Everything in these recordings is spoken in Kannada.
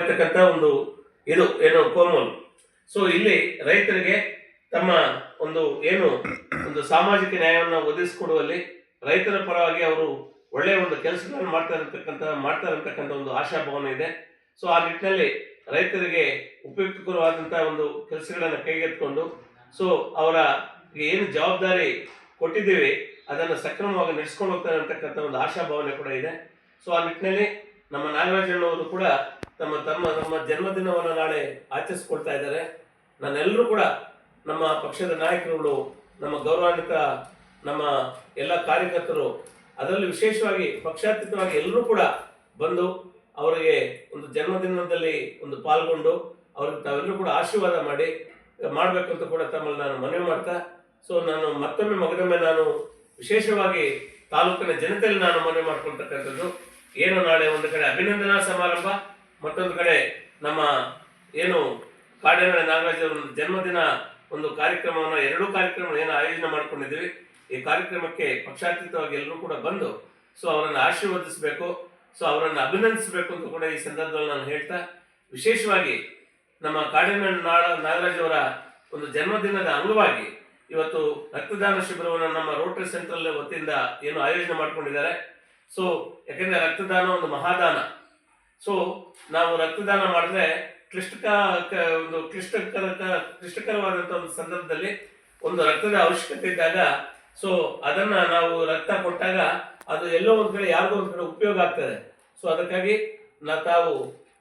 ಇರ್ತಕ್ಕಂಥ ಒಂದು ಇದು, ಏನು ಕೋಮಲ್. ಸೊ ಇಲ್ಲಿ ರೈತರಿಗೆ ತಮ್ಮ ಒಂದು ಏನು, ಒಂದು ಸಾಮಾಜಿಕ ನ್ಯಾಯವನ್ನು ಒದಗಿಸಿಕೊಡುವಲ್ಲಿ ರೈತರ ಪರವಾಗಿ ಅವರು ಒಳ್ಳೆಯ ಒಂದು ಕೆಲಸಗಳನ್ನು ಮಾಡ್ತಾ ಇರತಕ್ಕಂಥ ಮಾಡ್ತಾ ಇರತಕ್ಕಂಥ ಒಂದು ಆಶಾಭಾವನೆ ಇದೆ. ಸೊ ಆ ನಿಟ್ಟಿನಲ್ಲಿ ರೈತರಿಗೆ ಉಪಯುಕ್ತಕರವಾದಂಥ ಒಂದು ಕೆಲಸಗಳನ್ನು ಕೈಗೆತ್ತಿಕೊಂಡು ಸೊ ಅವರ ಏನು ಜವಾಬ್ದಾರಿ ಕೊಟ್ಟಿದ್ದೀವಿ, ಅದನ್ನು ಸಕ್ರಮವಾಗಿ ನಡೆಸ್ಕೊಂಡು ಹೋಗ್ತಾರೆ ಅಂತಕ್ಕಂಥ ಒಂದು ಆಶಾಭಾವನೆ ಕೂಡ ಇದೆ. ಸೊ ಆ ನಿಟ್ಟಿನಲ್ಲಿ ನಮ್ಮ ನಾಗರಾಜಣ್ಣವರು ಕೂಡ ತಮ್ಮ ತಮ್ಮ, ನಮ್ಮ ಜನ್ಮದಿನವನ್ನು ನಾಳೆ ಆಚರಿಸ್ಕೊಳ್ತಾ ಇದ್ದಾರೆ. ನಾನೆಲ್ಲರೂ ಕೂಡ ನಮ್ಮ ಪಕ್ಷದ ನಾಯಕರುಗಳು, ನಮ್ಮ ಗೌರವಾನ್ವಿತ, ನಮ್ಮ ಎಲ್ಲ ಕಾರ್ಯಕರ್ತರು, ಅದರಲ್ಲಿ ವಿಶೇಷವಾಗಿ ಪಕ್ಷಾತೀತವಾಗಿ ಎಲ್ಲರೂ ಕೂಡ ಬಂದು ಅವರಿಗೆ ಒಂದು ಜನ್ಮದಿನದಲ್ಲಿ ಒಂದು ಪಾಲ್ಗೊಂಡು ಅವ್ರಿಗೆ ತಾವೆಲ್ಲರೂ ಕೂಡ ಆಶೀರ್ವಾದ ಮಾಡಿ ಮಾಡಬೇಕು ಅಂತ ಕೂಡ ತಮ್ಮಲ್ಲಿ ನಾನು ಮನವಿ ಮಾಡ್ತಾ, ಸೊ ನಾನು ಮತ್ತೊಮ್ಮೆ ಮಗದೊಮ್ಮೆ ನಾನು ವಿಶೇಷವಾಗಿ ತಾಲೂಕಿನ ಜನತೆಯಲ್ಲಿ ನಾನು ಮನವಿ ಮಾಡ್ಕೊಳ್ತಕ್ಕಂಥದ್ದು. ಏನು ನಾಳೆ ಒಂದು ಕಡೆ ಅಭಿನಂದನಾ ಸಮಾರಂಭ ಮತ್ತೊಂದು ಕಡೆ ನಮ್ಮ ಏನು ಕಾಡಿನ ನಾಗರಾಜ್ ಅವರ ಜನ್ಮದಿನ ಒಂದು ಕಾರ್ಯಕ್ರಮವನ್ನು, ಎರಡೂ ಕಾರ್ಯಕ್ರಮ ಏನು ಆಯೋಜನೆ ಮಾಡ್ಕೊಂಡಿದ್ದೀವಿ. ಈ ಕಾರ್ಯಕ್ರಮಕ್ಕೆ ಪಕ್ಷಾತೀತವಾಗಿ ಎಲ್ಲರೂ ಕೂಡ ಬಂದು, ಸೊ ಅವರನ್ನು ಆಶೀರ್ವದಿಸಬೇಕು, ಸೊ ಅವರನ್ನು ಅಭಿನಂದಿಸಬೇಕು ಅಂತ ಕೂಡ ಈ ಸಂದರ್ಭದಲ್ಲಿ ನಾನು ಹೇಳ್ತಾ, ವಿಶೇಷವಾಗಿ ನಮ್ಮ ಕಾಡಿನ ನಾಡ ನಾಗರಾಜ್ ಅವರ ಒಂದು ಜನ್ಮದಿನದ ಅಂಗವಾಗಿ ಇವತ್ತು ರಕ್ತದಾನ ಶಿಬಿರವನ್ನು ನಮ್ಮ ರೋಟರಿ ಸೆಂಟ್ರಲ್ ವತಿಯಿಂದ ಏನು ಆಯೋಜನೆ ಮಾಡ್ಕೊಂಡಿದ್ದಾರೆ. ಸೊ ಯಾಕೆಂದರೆ ರಕ್ತದಾನ ಒಂದು ಮಹಾದಾನ. ಸೊ ನಾವು ರಕ್ತದಾನ ಮಾಡಿದ್ರೆ ಕ್ಲಿಷ್ಟಕ ಒಂದು ಕ್ಲಿಷ್ಟಕರ ಕ್ಲಿಷ್ಟಕರವಾದಂಥ ಒಂದು ಸಂದರ್ಭದಲ್ಲಿ ಒಂದು ರಕ್ತದ ಅವಶ್ಯಕತೆ ಇದ್ದಾಗ ಸೊ ಅದನ್ನ ನಾವು ರಕ್ತ ಕೊಟ್ಟಾಗ ಅದು ಎಲ್ಲೋ ಒಂದು ಕಡೆ, ಯಾರಿಗೋ ಒಂದು ಕಡೆ ಉಪಯೋಗ ಆಗ್ತದೆ. ಸೊ ಅದಕ್ಕಾಗಿ ನಾ, ತಾವು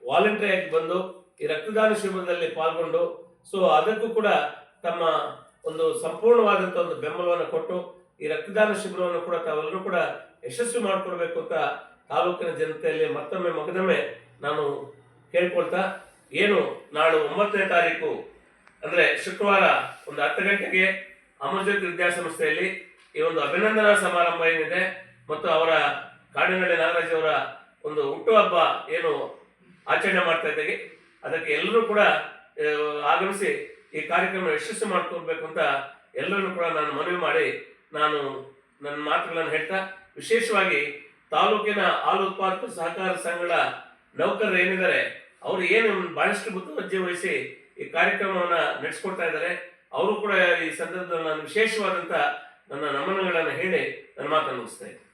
ವಾಲಂಟರಿ ಆಗಿ ಬಂದು ಈ ರಕ್ತದಾನ ಶಿಬಿರದಲ್ಲಿ ಪಾಲ್ಗೊಂಡು ಸೊ ಅದಕ್ಕೂ ಕೂಡ ತಮ್ಮ ಒಂದು ಸಂಪೂರ್ಣವಾದಂಥ ಒಂದು ಬೆಂಬಲವನ್ನು ಕೊಟ್ಟು ಈ ರಕ್ತದಾನ ಶಿಬಿರವನ್ನು ಕೂಡ ತಾವೆಲ್ಲರೂ ಕೂಡ ಯಶಸ್ವಿ ಮಾಡಿಕೊಡ್ಬೇಕು ಅಂತ ತಾಲೂಕಿನ ಜನತೆಯಲ್ಲಿ ಮತ್ತೊಮ್ಮೆ ಮಗದೊಮ್ಮೆ ನಾನು ಕೇಳ್ಕೊಳ್ತಾ, ಏನು ನಾಳೆ ಒಂಬತ್ತನೇ ತಾರೀಕು ಅಂದ್ರೆ ಶುಕ್ರವಾರ ಒಂದು ಹತ್ತು ಗಂಟೆಗೆ ಅಮರ್ಜ್ಯೋತಿ ವಿದ್ಯಾಸಂಸ್ಥೆಯಲ್ಲಿ ಈ ಒಂದು ಅಭಿನಂದನಾ ಸಮಾರಂಭ ಏನಿದೆ ಮತ್ತು ಅವರ ಕಾಡಿನಳ್ಳಿ ನಾಗರಾಜ್ ಅವರ ಒಂದು ಹುಟ್ಟುಹಬ್ಬ ಏನು ಆಚರಣೆ ಮಾಡ್ತಾ ಇದ್ದೀವಿ ಅದಕ್ಕೆ ಎಲ್ಲರೂ ಕೂಡ ಆಗಮಿಸಿ ಈ ಕಾರ್ಯಕ್ರಮ ಯಶಸ್ವಿ ಮಾಡ್ಕೊಳ್ಬೇಕು ಅಂತ ಎಲ್ಲರನ್ನು ಕೂಡ ನಾನು ಮನವಿ ಮಾಡಿ ನಾನು ನನ್ನ ಮಾತುಗಳನ್ನು ಹೇಳ್ತಾ, ವಿಶೇಷವಾಗಿ ತಾಲೂಕಿನ ಹಾಲು ಉತ್ಪಾದಕ ಸಹಕಾರ ಸಂಘಗಳ ನೌಕರರು ಏನಿದ್ದಾರೆ, ಅವರು ಏನು ಬಹಳಷ್ಟು ಮುತುವರ್ಜಿ ವಹಿಸಿ ಈ ಕಾರ್ಯಕ್ರಮವನ್ನ ನಡೆಸ್ಕೊಡ್ತಾ ಇದ್ದಾರೆ. ಅವರು ಕೂಡ ಈ ಸಂದರ್ಭದಲ್ಲಿ ನಾನು ವಿಶೇಷವಾದಂತ ನನ್ನ ನಮನಗಳನ್ನು ಹೇಳಿ ನನ್ನ ಮಾತನ್ನು ಮುಗಿಸ್ತಾ ಇದ್ದೀನಿ.